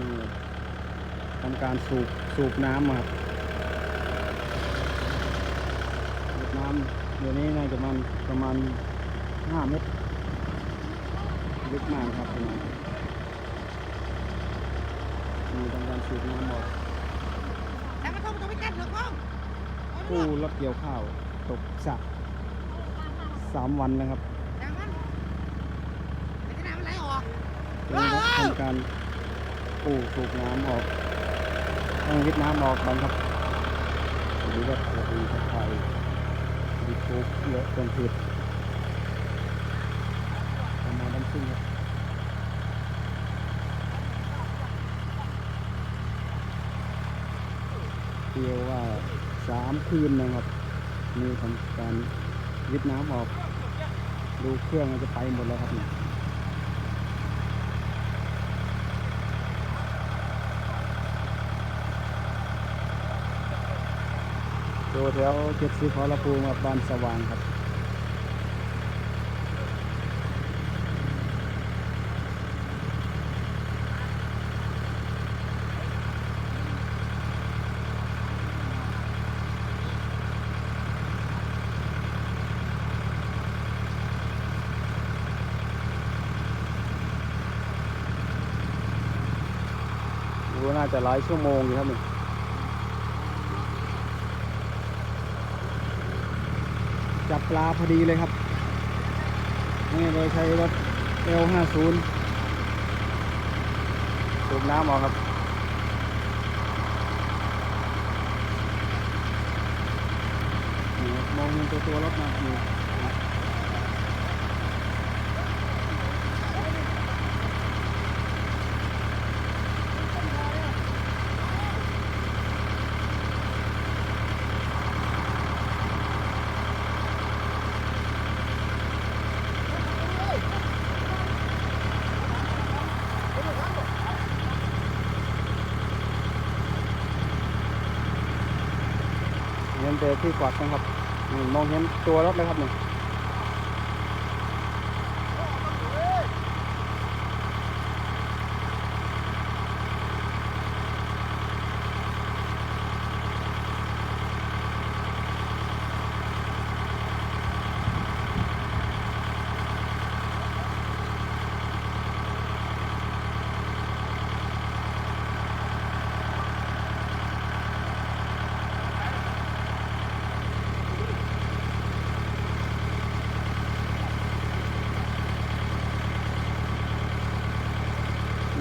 นี่ทำการสูบสูบน้ำมาครับสูบน้ำเดี๋ยวนี้น่าจะมันประมาณห้าเมตรลึกมากครับประมาณนี่ทำการสูบน้ำออกแล้วมันต้องต้องไปกัดเหรอพ่อเอาดูผู้รถเกี่ยวข้าวตกสระสามวันนะครับแล้วมันไปที่น้ำมันไหลออกนี่ครับทำการ ปูสูบน้ำออกต้องวิดน้ำออกบังครับสวัสดีครับสวัสดีทักทายยูทูบเยอะเป็นผิดทำมาดันซิ่งครับเที่ยวว่าสามคืนนะครับนี่ทำการวิดน้ำออก ดูเครื่องมันจะไปหมดแล้วครับ เนี่ยดูแถวเจ็ดสีขอระภูมิบานสว่างครับูน่าจะหลายชั่วโมงอยู่ครับนี่ จับ ปลาพอดีเลยครับนี่โดยใช้รถ L50 สูบน้ำออกครับนี่ครับมองเห็นตัวตัวรถมาอยู่ เห็นแต่ที่กวาดนะครับนี่มองเห็นตัวรถเลยครับนี่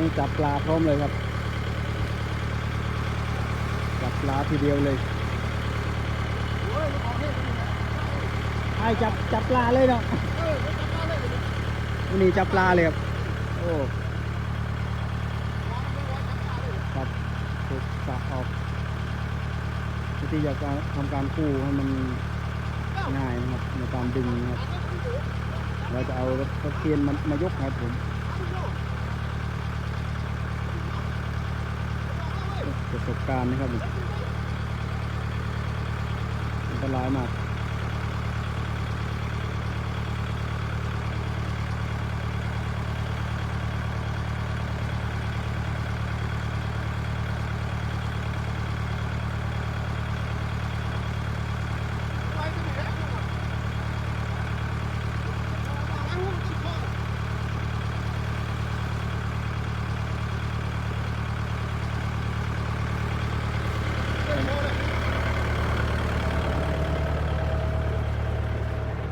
นี่จับปลาพร้อมเลยครับ จับปลาทีเดียวเลยไอ้จับจับปลาเลยเนาะวันนี้จับปลาเลยครับ โอ้ครับถูกสะออกวิธีอยากจะทำการกู้ให้มันง่ายนะครับในการดึงนะครับเราจะเอารถตะเคียนมันมายกครับผม ประสบการณ์นะครับอันตรายมาก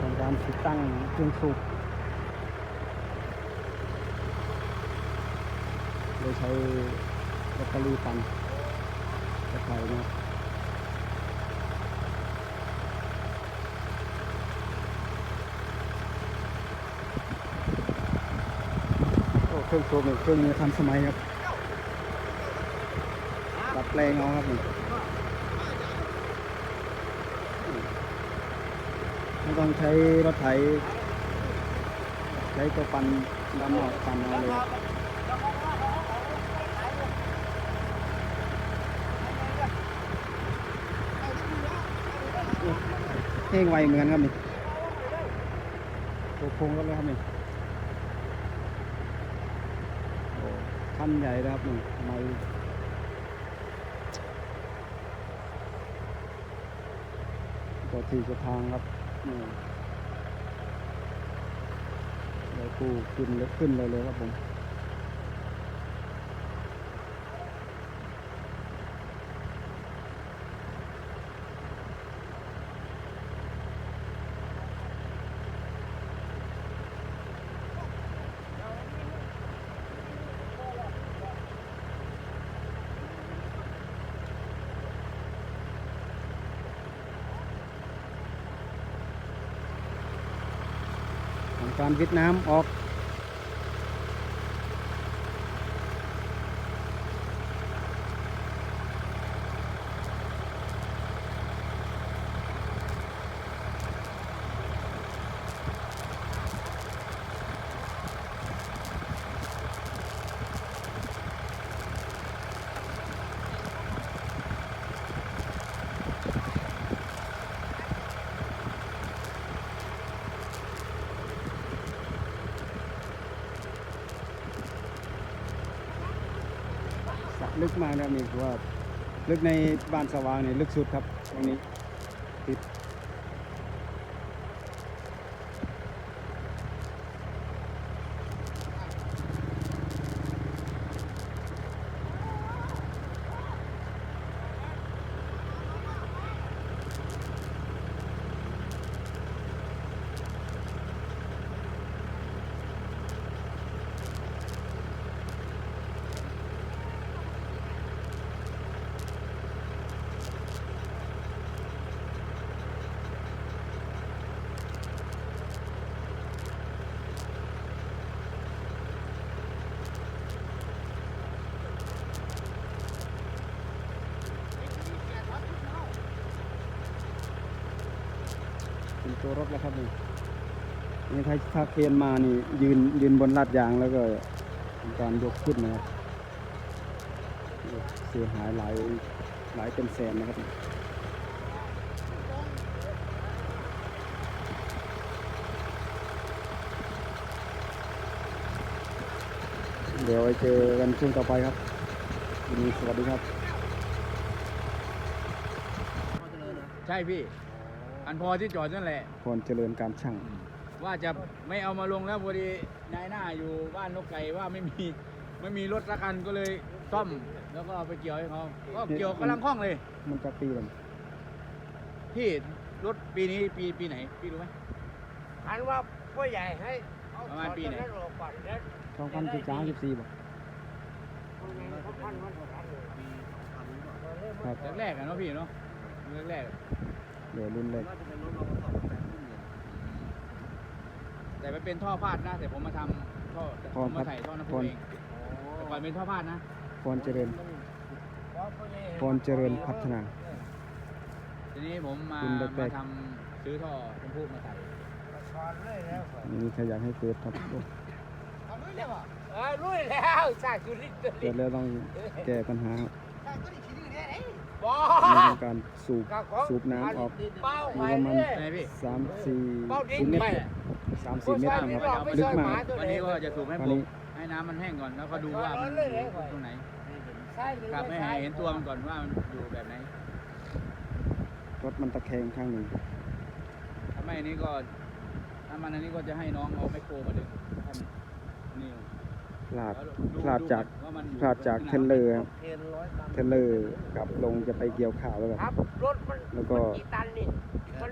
ทำการติดตั้งเครื่องสูบ โดยใช้แบตเตอรี่ปั่นกระไถนะครับโอ้เครื่องสูบเนี่เครื่องนี้ทันสมัยครับดัดแปลงเอาครับนี่ไม่ต้องใช้รถไถใช้ตัวปันดำออกปั่นเอาเลย ท่งไวเหมือนครับนี่ตัวโค้งรถเลยครับนี่โอ้ทันคันใหญ่นะครับนี่ไม่ก็ที่จะทางครับนี่เลยกู้ขึ้นเลยขึ้นเลยเลยครับผม การวิดน้ำออก ลึกมากนะครับนี่คือว่าลึกในบ้านสว่างนี่ลึกสุดครับตรงนี้ ตัวรถแล้วครับนี่นี่ถ้าถ้าเคนมานี่ยืนยืนบนลาดยางแล้วก็การยกขึ้นนะครับเสียหายหลายหลายเป็นแสนนะครับเดี๋ยวไว้เจอกันช่วงต่อไปครับวันนี้สวัสดีครับ ใช่พี่ อันพอที่จอดนั่นแหละ พรเจริญการช่าง ว่าจะไม่เอามาลงแล้วพอดีนายหน้าอยู่บ้านนกไก่ว่าไม่มีไม่มีรถละกันก็เลยซ่อม แล้วก็เอาไปเกี่ยวให้เขาก็เกี่ยวกำลังคล่องเลย มันจะปีเลยพี่รถปีนี้ปีปีไหนพี่รู้ไหม อันว่าผู้ใหญ่ให้เอาประมาณปีไหนถอดตรงออกก่อนแล้วสองพันสิบสามสิบสี่บ่ผู้ใหญ่เขาพันวันกว่าพันเลย ครับ แรกๆอะเนาะพี่เนาะแรก เดี๋ยวรุ่นเลยๆแต่มันเป็นท่อพาดนะแต่ผมมาทำท่อผมมาใส่ท่อน้ำพุเองแต่ก่อนเป็นท่อพาดนะพรเจริญพรเจริญพัฒนา ทีนี้ผมมาคุณแรมากๆ ทำซื้อท่อน้ำพุมาใส่ถอดเลยแล้วนี่ใครอยากให้เกิดครับโอ้เอาลุยเลยว่ะเออลุยแล้วใช่คือลิ้นตัวเกิดแล้วต้องแก้ปัญหาครับ ใช่ก็ได้ขี้ดื้อเนี่ยไอ้บอในทำการสูบกับของสูบน้ำออกเป้าไปประมาณเลยไหนพี่สามสี่เป้าดิ้สี่นเมตไปรสามสี่เมตรนะครับลึกมากวันนี้ก็จะสูบให้วัผนมนี้ให้น้ำมันแห้งก่อนแล้วก็ดูว่ามันอยู่ตรงไหนใช่หรือครับไม่ให้ใช่เห็นตัวมันก่อนว่ามันอยู่แบบไหนรถมันตะแคงข้างหนึ่งถ้าไม่อันนี้ก็ถ้ามันอันนี้ก็จะให้น้องเอาไมโครมาดึงให้มันนี่ พลาดแล้วพลาดจากว่มันอยู่พลาดจากเทรลเลอร์ครับเทนร้อยตันเทรลเลอร์กลับลงจะไปเกี่ยวข้าวแล้วคก็รับรถมันแล้วก็มันกี่ตันนี่มัน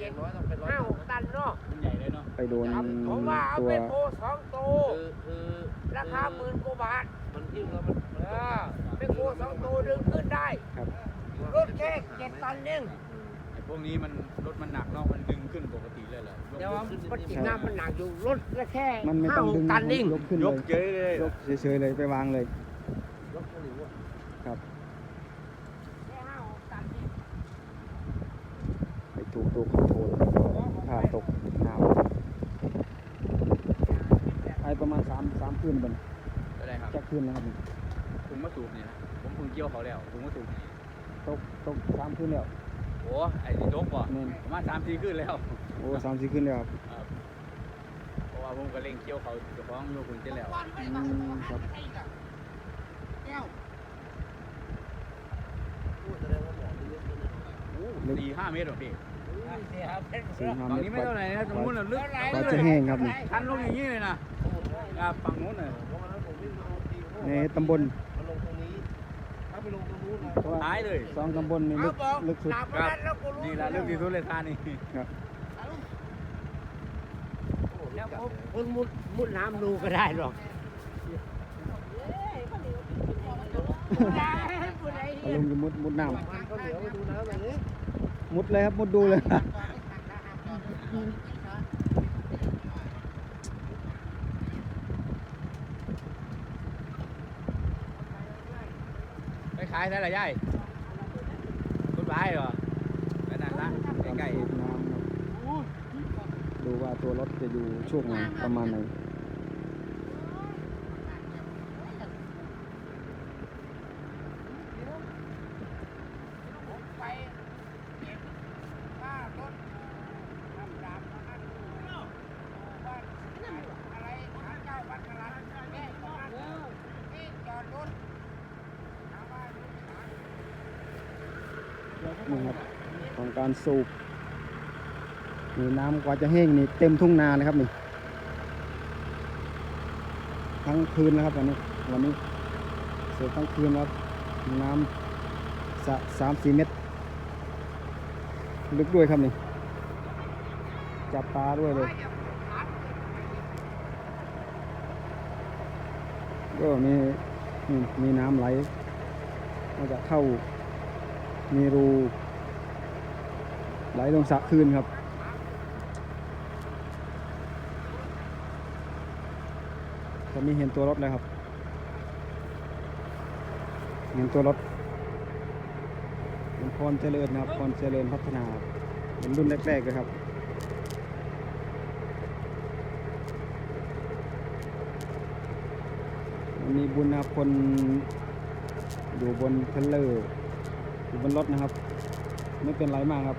เจ็ดร้อยต้องเป็นร้อยห้าหกตันเนาะมันใหญ่เลยเนาะไปโดนครับผมว่าเอาตัวเป็นโพสองโตวคือคือราคาหมื่นกว่าบาทมันทิ้งแล้วมันเออเป็นโพสองโตวดึงขึ้นได้ครับรถแค่เจ็ดตันเองไอ้พ วกนี้มันรถมันหนักเนาะมันดึงขึ้นปกติเลยเหรอยกแต่ว่ามันจิน้ำมันหนักอยู่รถละแค่มันไม่ห้าต้องหดึกงตันเองยกขึ้นยเลกยเฉยเลยยกเฉยๆเลยไปวางเลยยกหรือว่าครับแค่ห้าหกตันเองไปถูกตัวคอนโทรลแล้วก็พาตกน้ำไปประมาณสามสามคืนบันอะไรครับจะคืนนะครับถุงมะสูบเนี่ยนะผมเพิ่งเกี่ยวเขาแล้วถุงมะสูบนี่ตกตกสามคืนแล้ว โอ้ไอ้ที่ตกบ่แม่ประมาณสามสี่ขึ้นแล้วโอ้สามสี่ขึ้นแล้วครับเพราะว่าผมก็เล่งเกี่ยวเขาจะฟ้องโยคุณเสร็แล้วอืมครับสี่ห้าเมตรหรอพี่ฝั่งนี้ไม่เท่าไหร่นะตรงนู้นน่ะลึกกว่าจะแห้งครับนี่ ทันลงอย่างนี้เลยนะครับฝั่งนู้นน่ยในตำบล ท้ายเลยสองตำบลนี่ลึกลึกสุดครับนี่แหละลึกที่สุดเลยท่านี่ครับคนมุดมุดน้ำดูก็ได้หรอกเอาลุงจะมุดมุดน้มันก็เหลียวไปดูน้ำแบบนี้ำมุดเลยครับมุดดูเลย ขายได้หรอย่ายรถไฟเหรอไปนั่นละใกล้ๆ ดูว่าตัวรถจะอยู่ช่วงไหนประมาณไหน ไปเก็บค่ารถทำดาบมาอันว่าอะไรหาเจ้าบัตรกรันแม่ก็อันที่จอดรถถามว่าอยู่ที่ไหน นี่ครับของการสูบนี่น้ำกว่าจะแห้งนี่เต็มทุ่งนาเลยครับนี่ทั้งคืนแล้วครับวันนี้วันนี้สียทั้งคืนครับน้ำสะสามสี่เมตร ลึกด้วยครับนี่จับปลาด้วยเลยก็มีมีน้ำไหลมาจากเข้า มีรูไหลลงสระคืนครับ ตอนนี้เห็นตัวรถแล้วครับ เห็นตัวรถเป็นพรเจริญนะครับพรเจริญพัฒนาเป็นรุ่นแรกๆเลยครับวันนี้บุญนะคนอยู่บนเทรลเลอร์ อยู่บนรถนะครับ ไม่เป็นไรมากครับ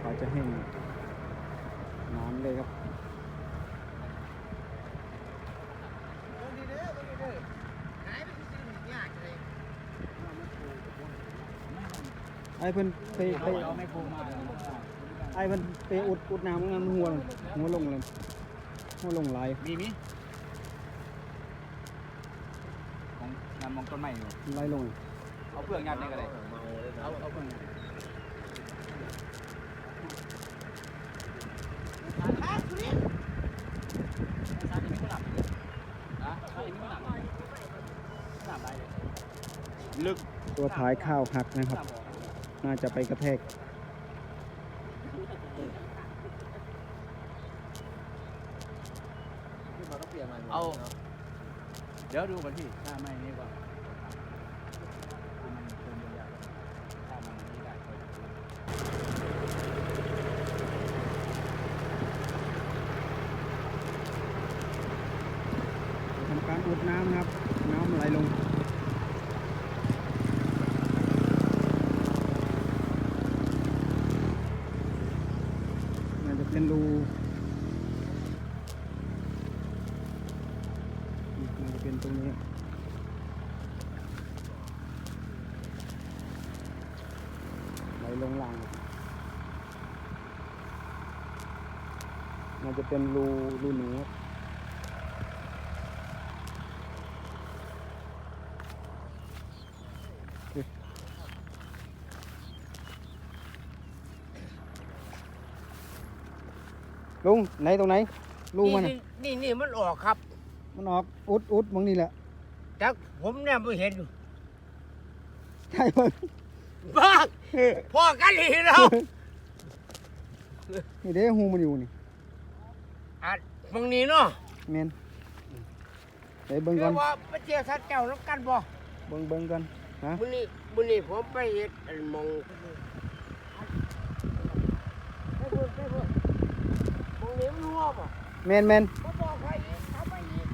เขาจะแห้งน้ำเลยครับไอ้เพิ่นไปไปเอาไอ้เพิ่นไปอุดอุดน้ำงั้นหัวลงหัวลงเลยหัวลงไหลายมีมีของงานมอง ต้นไม้อยู่ไหลลงเอาเปลือกยัดนี่ก็ได้เมาเลยนะเอาเอาเปลือกยัดครับคุณนี่ลึกตัวท้ายข้าวหักนะครับ น่าจะไปกระแทกที่มาต้องเปลี่ยนใหม่หมดเอานะเดี๋ยวดูก่อนพี่ถ้าไม่นี่ก็มันเติมยาวถ้ามันนี่ได้ค่อยดู ทำการ อุดน้ำนะครับ น้ำไหลลงน่าจะเป็นรูน่าจะเป็นตรงนี้ไหลลงล่างครัน่าจะเป็นรูรูหนูครับ ลุงไหนตรงไหนลุงมันน่ะนี่นี่มันออกครับมันออกอุดอุดมองนี่แหละแต่ผมเนี่ยไม่เห็นอยู่ใช่เพิ่นบ้าพ่อกันอีกแล้วนี่เด้หูมันอยู่นี่อะมึงนี่เนาะแมนไปเบิ่งก่เรีอยนกว่าไปเจียวสัตว์เจ้าแล้วกันบ่เบิ่งเบิ่งกันฮะมื้อนี้มื้อนี้ผมไปเฮ็ดอันหมองไปเบิ่งไปเบิ่ง เหลวรวมอะแมนเมนก็บอกใครอีกเอาไปอีก